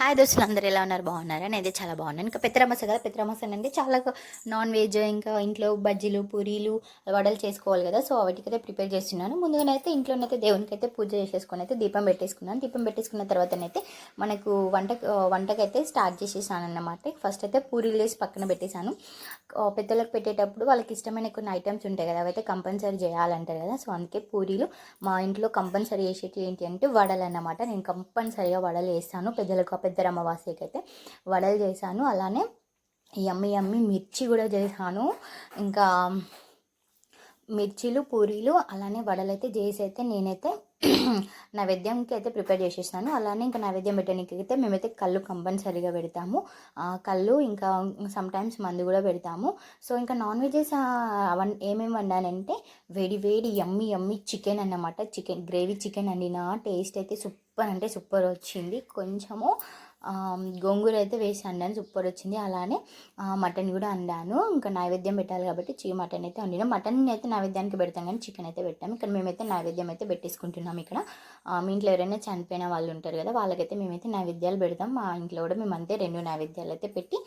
Hi దోస్తులు అందరూ ఎలా ఉన్నారు? బాగున్నారా? నేనైతే చాలా బాగున్నాను. ఇంకా పెత్తరమస కదా? పెత్తరమస అంటే చాలా నాన్ వెజ్ ఇంకా ఇంట్లో బజ్జీలు పూరీలు వడలు చేసుకోవాలి కదా? సో వాటికైతే ప్రిపేర్ చేస్తున్నాను. ముందుగానైతే ఇంట్లోనైతే దేవునికి అయితే పూజ చేసేసుకొని అయితే దీపం పెట్టేసుకున్నాను. దీపం పెట్టేసుకున్న తర్వాతనైతే మనకు వంట వంటకైతే స్టార్ట్ చేసేసాను అన్నమాట. ఫస్ట్ అయితే పూరీలు వేసి పక్కన పెట్టేశాను. పెద్దలకు పెట్టేటప్పుడు వాళ్ళకి ఇష్టమైన కొన్ని ఐటమ్స్ ఉంటాయి కదా? అవైతే కంపల్సరీ చేయాలంటారు కదా? సో అందుకే పూరీలు మా ఇంట్లో కంపల్సరీ చేసేటి ఏంటి అంటే వడలు అన్నమాట. నేను కంపల్సరీగా వడలు వేస్తాను. పెద్దలకు పెద్ద అమావాస్యకి అయితే వడలు చేశాను. అలానే యమ్మి యమ్మి మిర్చి కూడా చేశాను. ఇంకా మిర్చీలు పూరీలు అలానే వడలు అయితే చేసి అయితే నేనైతే నైవేద్యంకి అయితే ప్రిపేర్ చేసేసాను అలానే ఇంకా నైవేద్యం పెట్టడానికి అయితే మేమైతే కళ్ళు కంపల్సరీగా పెడతాము. కళ్ళు ఇంకా సమ్టైమ్స్ మందు కూడా పెడతాము. సో ఇంకా నాన్ వెజెస్ ఏమేమి వండానంటే వేడి వేడి యమ్మి యమ్మి చికెన్ అన్నమాట. చికెన్ గ్రేవీ చికెన్ వండిన టేస్ట్ అయితే సూపర్ అంటే సూపర్ వచ్చింది. కొంచెము గోంగూర అయితే వేసి వండాను సూపర్ వచ్చింది. అలానే మటన్ కూడా వండాను ఇంకా నైవేద్యం పెట్టాలి కాబట్టి చీ మటన్ అయితే వండినా. మటన్ అయితే నైవేద్యానికి పెడతాం కానీ చికెన్ అయితే పెట్టాము ఇక్కడ మేమైతే నైవేద్యం అయితే పెట్టేసుకుంటున్నాం ఇక్కడ. మీ ఇంట్లో ఎవరైనా చనిపోయిన వాళ్ళు ఉంటారు కదా వాళ్ళకైతే మేమైతే నైవేద్యాలు పెడతాం. మా ఇంట్లో కూడా మేము అంతే రెండు నైవేద్యాలు అయితే పెట్టి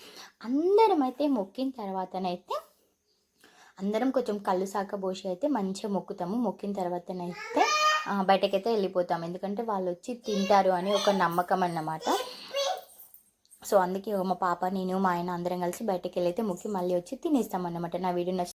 అందరం అయితే మొక్కిన తర్వాతనైతే అందరం కొంచెం కళ్ళు సాక పోసి అయితే మంచిగా మొక్కుతాము. మొక్కిన తర్వాతనైతే బయటకైతే వెళ్ళిపోతాం. ఎందుకంటే వాళ్ళు వచ్చి తింటారు అని ఒక నమ్మకం అన్నమాట. సో అందుకే మా పాప నేను మా ఆయన అందరం కలిసి బయటకు వెళ్ళైతే ముక్కి మళ్ళీ వచ్చి తినేస్తాం అన్నమాట నా వీడియో నచ్చి